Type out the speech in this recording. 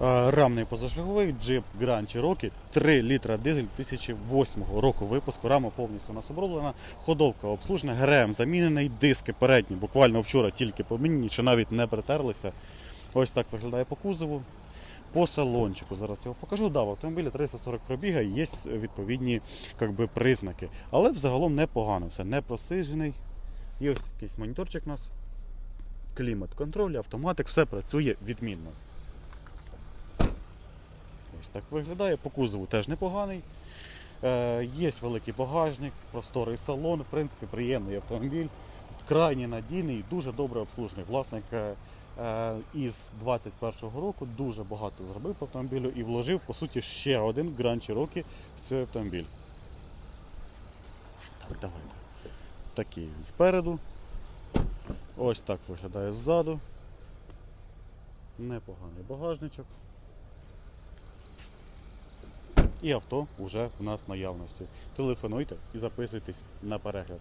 Е, Рамний позашляховий джип Grand Cherokee 3 літра дизель 2008 року випуску. Рама повністю у нас оброблена, ходовка обслужена, ГРМ замінений, диски передні. Буквально вчора тільки помінені, чи навіть не притерлися. Ось так виглядає по кузову. По салончику зараз його покажу. Да, в автомобілі 340 пробіга, є відповідні как би, признаки. Але взагалом непогано, все не просижений. Є ось якийсь моніторчик у нас. Клімат контроль, автоматик, все працює відмінно. Ось так виглядає. По кузову теж непоганий. Е, є великий багажник, просторий салон, в принципі, приємний автомобіль, крайні надійний, дуже добре обслужений. Власник е, е, із 21-го року дуже багато зробив по автомобілю і вложив, по суті, ще один Grand Cherokee в цей автомобіль. Так, давайте. Такий спереду. Ось так виглядає ззаду. Непоганий багажничок. І авто вже в нас наявності. Телефонуйте і записуйтесь на перегляд.